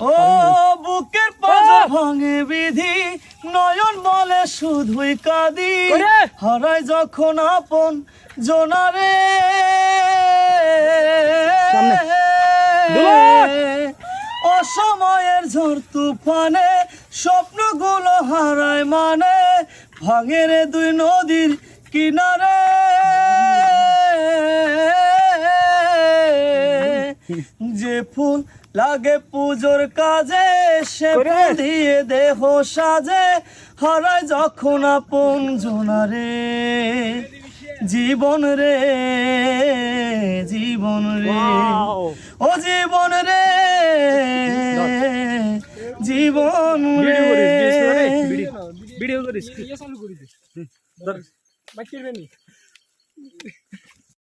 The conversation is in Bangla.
ও বুকের পাজা ভাঙে বিধি নয়ন বলে শুধুই কাঁদি। হারায় যখন আপন জোনারে। অসময়ের ঝড় তুফানে স্বপ্নগুলো হারায় মানে ভাঙে রে দুই নদীর কিনারে। যে ফুল লাগে পুজোর কাজে সে? ফুল দিয়ে দেহ সাজে হারায় যখন আপন জোনারে। জীবন রে জীবন রে! ও জীবন রে জীবন রে। ভিডিও করিস।